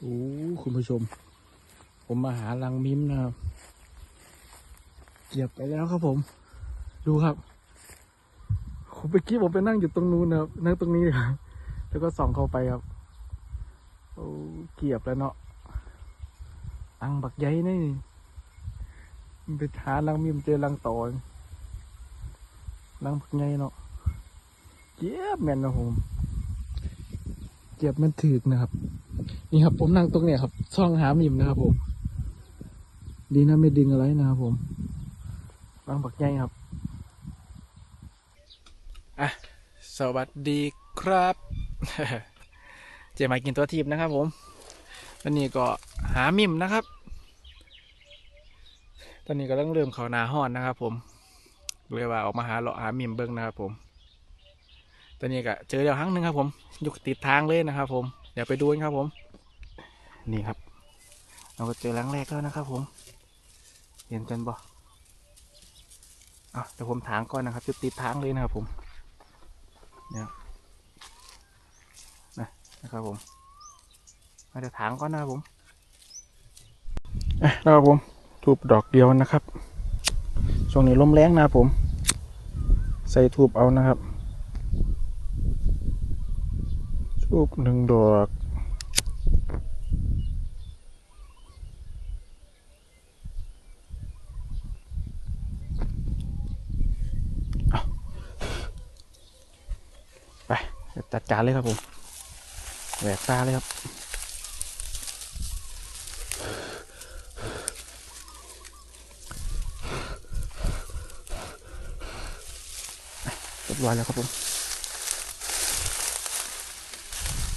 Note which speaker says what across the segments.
Speaker 1: โอ้คุณผู้ชม ผมมาหาลังมิมนะครับ เกียบไปแล้วครับผม ดูครับผมไปกี้ผมไปนั่งอยู่ตรงนู้นนะครับ นั่งตรงนี้ครับแล้วก็ส่องเข้าไปครับโอ้เกียบแล้วเนาะลังบักใหญ่นี่มันไปหาลังมิมเจอลังต่อนลังบักใหญ่เนาะเกียบแม่นนะผมเกียบมันถึกนะครับ นี่ครับ ผมนั่งตรงเนี้ยครับช่องหามิมนะครับผมดีนะไม่ดึงอะไรนะครับผมบางบักใหญ่ครับอะสวัสดีครับ เจมากินตัวทีบนะครับ ผมวันนี้ก็หามิมนะครับ ตอนนี้ก็ต้องเริ่มเขานาห้อนนะครับ ผมเรียกว่าออกมาหาเลาะหามิมเบิ้งนะครับ ผม ตอนนี้ก็เจอเดียวครั้งหนึ่งครับ ผมอยู่ติดทางเลยนะครับ ผมเดี๋ยวไปดูกันครับผม นี่ครับ เราก็เจอครั้งแรกแล้วนะครับผม เห็นกันบ่อะเดี๋ยวผมถางก่อนนะครับจุดติดทางเลยนะครับผมเนี่ยนะนะครับผมมาเดี๋ยวถางก่อนนะครับผมอะนะครับผมทูบดอกเดียวนะครับ ช่วงนี้ลมแรงนะครับผม ใส่ทูบเอานะครับทูบหนึ่งดอก ไปเดี๋ยวจัด การเลยครับผมแหวกตาเลยครับ เรียบร้อยแล้วครับผม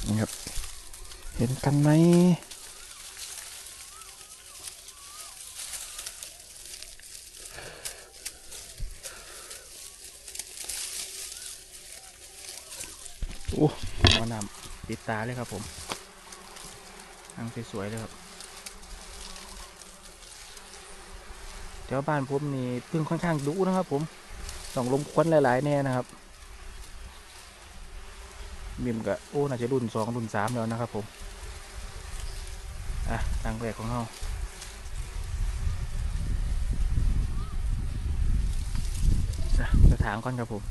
Speaker 1: นี่ครับ เห็นกันไหมโอ้เอา น้ำปิดตาเลยครับผมนั่งสวยๆเลยครับแถวบ้านผมนี่พึ่งค่อนข้างดุนะครับ ผมต้องลมควันหลาย ๆ แน่นะครับมิมก็โอ้น่าจะรุ่นสองรุ่นสามแล้วนะครับ ผมอะตังแรกของเราจะถางก่อนครับผม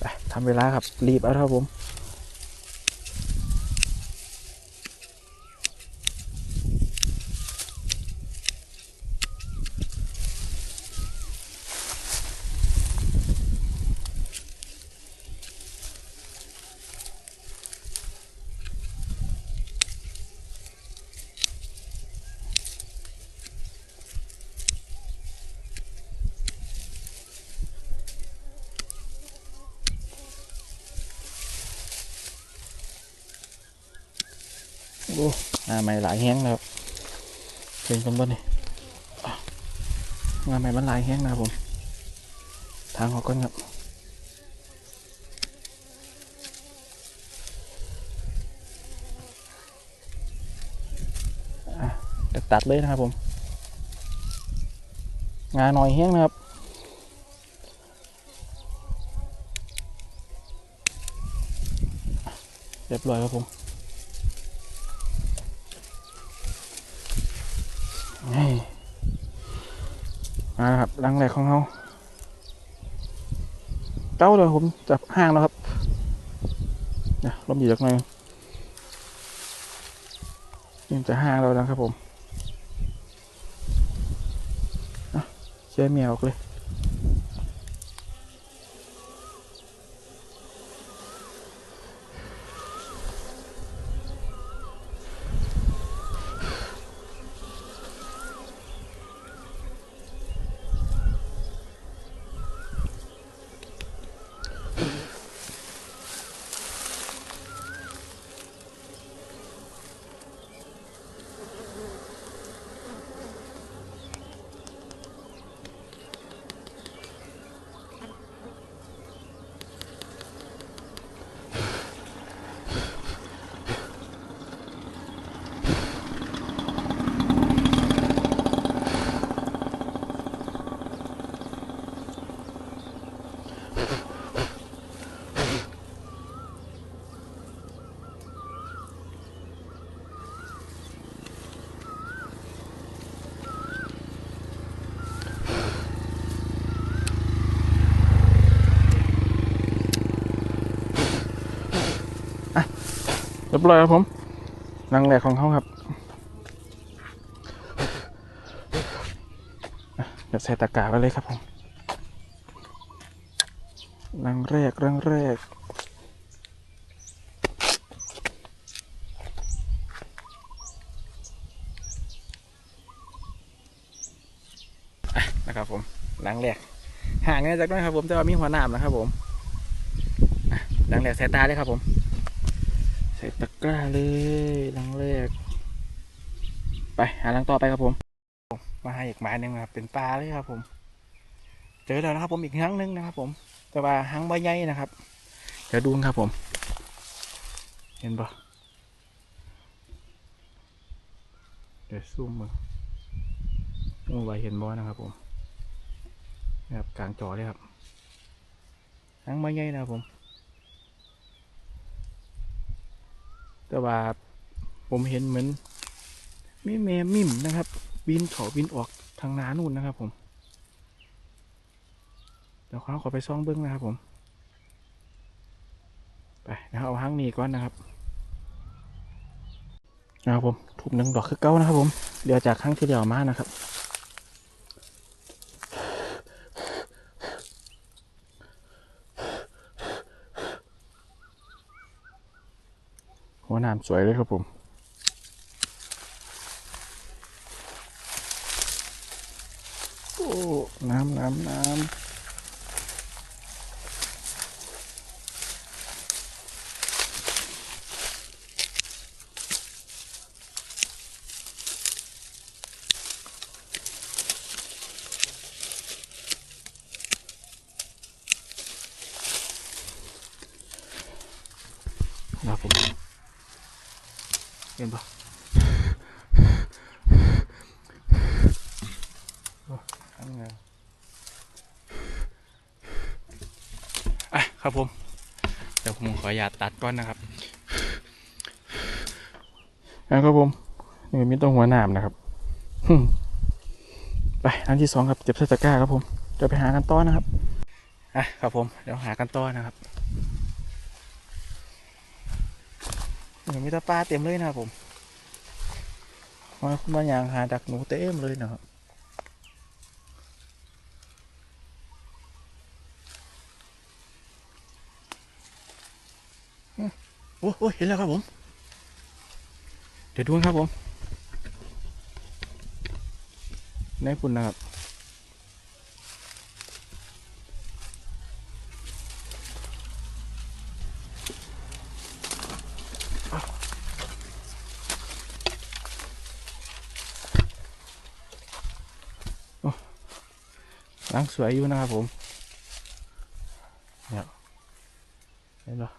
Speaker 1: ไป ทำเวลาครับ รีบเอาครับผม โอ้งานใหม่หลายแห้งนะครับเห็นกันบ่นี่อะงานใหม่มั มาครับรังแห้งนะครับเรียบร้อยครับผมาแล้วครับรังแรกของเขาเจ้าเลยผมจับห้างแล้วครับเดี๋ยลมหยีจากหน่อยนี่จะห้างแล้วนะครับผมเชื่อเมียออกเลย บร้อยครับผมรังแรกของเขาครับเดี๋ยวใส่ตะกร้าไปเลยครับผมรังแรกรังแรกนะครับผมหลังแรกห่างกันจากนั้นครับผมแต่ว่ามีหัวหนามนะครับผมอะหลังแรกใส่ตาเลยครับผม ส่ตะกร้าเลยลังแรก ไปหาลังต่อไปครับผมมาหาอีกหมายหนึ่งครับเป็นปลาเลยครับผม เจอแล้วนะครับผมอีกครั้งหนึ่งนะครับ ผม แต่ว่าหางใบใหญ่นะครับ เดี๋ยวดูครับผม เห็นปะเดี๋ยวซูมมือซูมไวเห็นบอนะครับผมนะครับกลางจอเลยครับหางไม้ใหญ่นะครับผม แต่ว่าผมเห็นเหมือนมีแม่มิ่มนะครับ บินเขาบินออกทางนานู่นนะครับผมเดี๋ยวเขาขอไปซ่องเบิ้องนะครับผมไปนะครับเอาหางนี้ก่อนนะครับนะครับผมทุบหนึ่งดอกคือเก้านะครับผมเดี๋ยวจากครั้งที่เดียวมานะครับ น้ำสวยเลยครับผมโอ้น้ำน้ำน้ำนะครับผม เห็นปะโอ้อันไงอะครับผม เดี๋ยวผมขออนุญาตตัดก่อนนะครับอะครับผมนี่มีต้นหัวหนามนะครับหึ่มไปอันที่สองครับเจ็บใส่ตะกร้าครับผมเดี๋ยวไปหากันต่อนะครับอะครับผมเดี๋ยวหากันต่อนะครับ มีตะปลาเต็มเลยนะครับผมมาคุณมาอย่างหาดักหนูเต็มเลยนะครับโอ้โอ้เห็นแล้วครับผม เดี๋ยวดูครับผม ในคุณนะครับ ล้างสวยอยู่นะครับผมเนี่ยเห็นปะ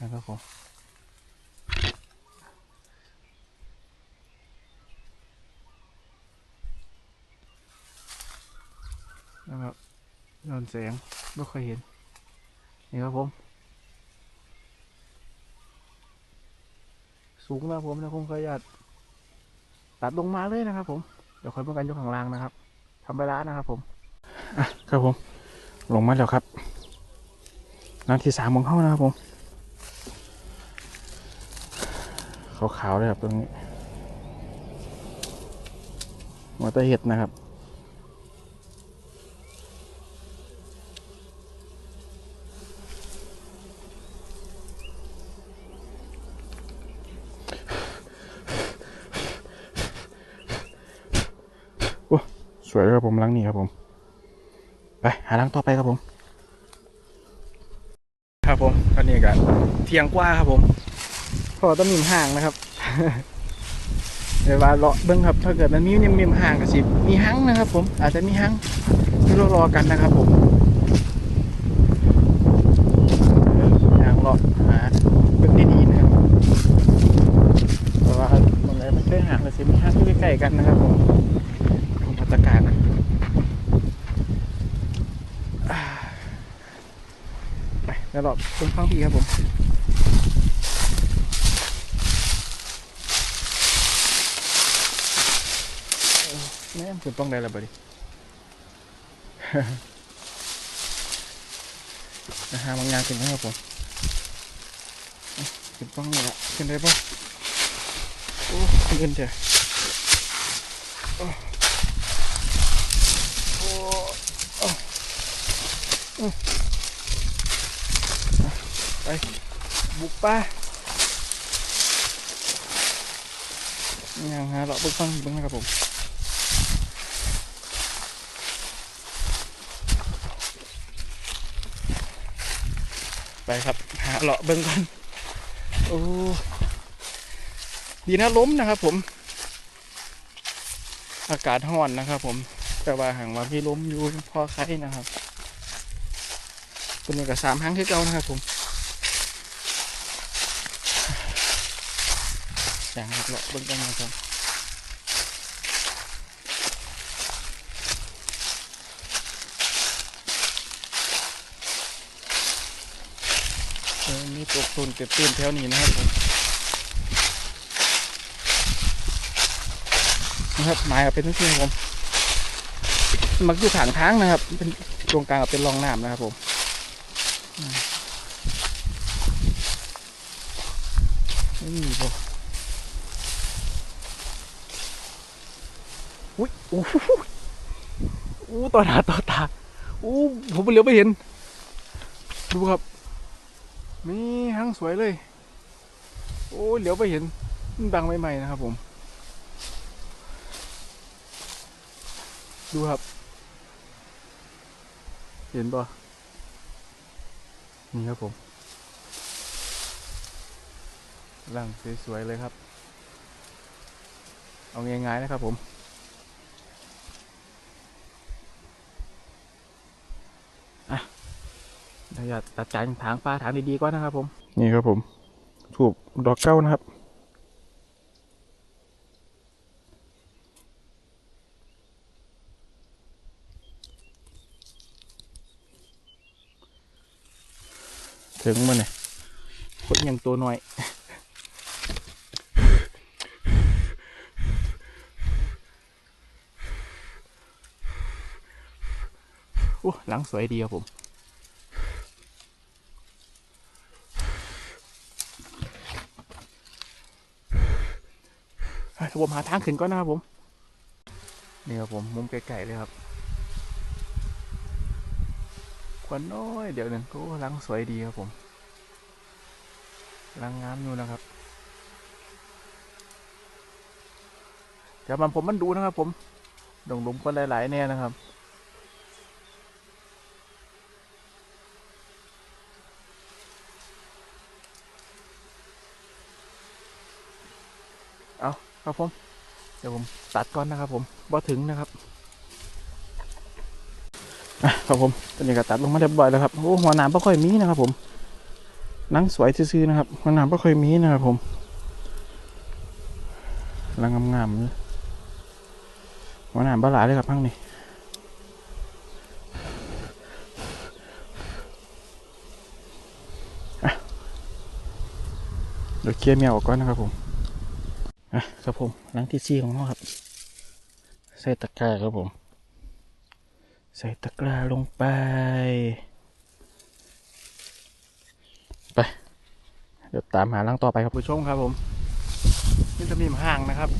Speaker 1: นะครับผมนะครับนอนแสงไม่ค่อยเห็น นี่ครับผม สูงนะผมนะคงขออนุญาตตัดลงมาเลยนะครับผม เดี๋ยวค่อยป้องกันยกข้างล่างนะครับ ทำไปแล้วนะครับผมอะครับผม ลงมาแล้วครับนาทีสามของเขานะครับผมขาวๆเลยครับตรงนี้หัวตะเห็ดนะครับ สวยเลยครับผมล้างนี่ครับผม ไปหาล้างต่อไปครับผม ครับผมตอนนี้ก็เที่ยงกว่าครับผมเพอต้องมีห่างนะครับเดี๋ยวว่าเลาะเบิ้งครับ ถ้าเกิดมันมีมีมห่างกับสิมีหังนะครับ ผมอาจจะมีหังที่รอรอกันนะครับ ผมยางเลาะหาเบิ้งดีๆนะครับเพราะว่าตรงไหนมันเคยห่างกับสิมีหังที่ใกล้ๆกันนะครับ ผมผมมาตรการนะ ไปแล้วเราตรงข้างพี่ครับผมแม่คุณต้องได้แล้วบ่ดินะฮะบางอย่างถึงนะครับผมขึ้นต้องนี่ละขึ้นได้ปะโอ้เงินเถอะโอ้โอ้โอ้ ไปบุกป่ายังฮะเราเบิ่งฟังเบิ่งนะครับผมไปครับหาเลาะเบิ่งก่อนโอ้ดีนะล้มนะครับผม อากาศร้อนนะครับผม แต่ว่าห่างว่าพี่ล้มอยู่พอใครนะครับเป็นกับสามครั้งที่เก่านะครับผม อย่างครับเลาะเบิ่งกันนะครับเออมีตกตุนเก็บตื่นแถวนี้นะครับผมนะครับหมายเป็นทุกทีครับผมมักอยู่ถางทางนะครับ เป็นตรงกลางเป็นรองน้ำนะครับผมอืมไม่มีบ่อุ้ ยโอ้โหอู้ต่อหน้าต่อตาอู้ผมไปเลี้ยวไม่เห็น ดูครับนี่หางสวยเลย โอ้เหลียวไปเห็นมันบังใหม่ๆนะครับผม ดูครับ เห็นปะนี่ครับผมร่างสวยๆเลยครับ เอาง่ายๆนะครับผม อะเดี๋ยว อย่าตัดจานถางฟ้าถางดีๆก่อนนะครับ ผม นี่ครับผมถูกดอกเก้านะครับ ถึงมันเนี่ยคนยังตัวน้อยโอ้หลังสวยดีครับผม อะเดี๋ ยวผมหาทางขึ้นก่อนนะครับผมนี่ครับผมมุมไกลๆเลยครับควันน้อยเดี๋ยวหนึ่งก็ลังสวยดีครับผมลังงามอยู่นะครับเดี๋ยวมันผมมันดูนะครับผมดงหลุมคนหลายๆแน่นะครับ ครับผม เดี๋ยวผมตัดก่อนนะครับผมบ่ถึงนะครับอะครับผมตอนนี้ก็ตัดลงมาเรียบร้อยแล้วครับ โอ้หัวหนามไม่ค่อยมีนะครับ ผมนังสวยซื่อๆนะครับหัวหนามไม่ค่อยมีนะครับผมกำลังงามๆเลยหัวหนามบ้าหลายเลยครับพังนี่เดี๋ยวเคลียร์เมียออกก่อนนะครับผม อะครับผมหลังที่ซี่ของเราครับ ใส่ตะกร้าครับผม ใส่ตะกร้าลงไป ไป เดี๋ยวตามหาหลังต่อไปครับผู้ชมครับผมนี่จะมีห่างนะครับ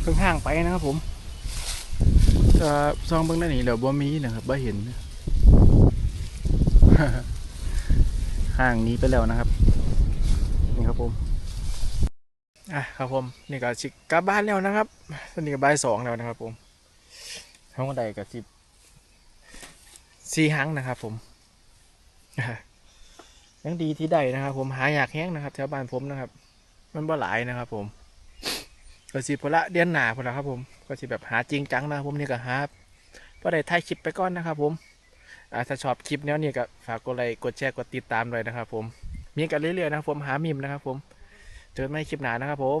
Speaker 1: เพิ่งห่างไปนะครับผมจะซองเบื้องหน้านี่เดี๋ยวบ่มีนะครับบ่เห็นห่างนี้ไปแล้วนะครับนี่ครับผม อะครับผมนี่ก็ชิกลับบ้านแล้วนะครับตอนนี้ก็บ่ายสองแล้วนะครับผมห้องใดกับสิบสี่หังนะครับ ผมยังดีที่ใดนะครับ ผมหาอยากแห้งนะครับแถวบ้านผมนะครับ มันบ่หลายนะครับ ผมก็สิพละเดือนหนาพอละครับ ผม ก็สิแบบหาจริงจังนะครับผมนี่ก็หาพอได้ถ่ายคลิปไปก่อนนะครับ ผมอ่าถ้าชอบคลิปแนวนี้ก็ฝากกดไลค์กดแชร์กดติดตามด้วยนะครับ ผมมีกันเรื่อยๆนะครับผมหามิมนะครับ ผม เจอกันใหม่คลิปหน้านะครับผม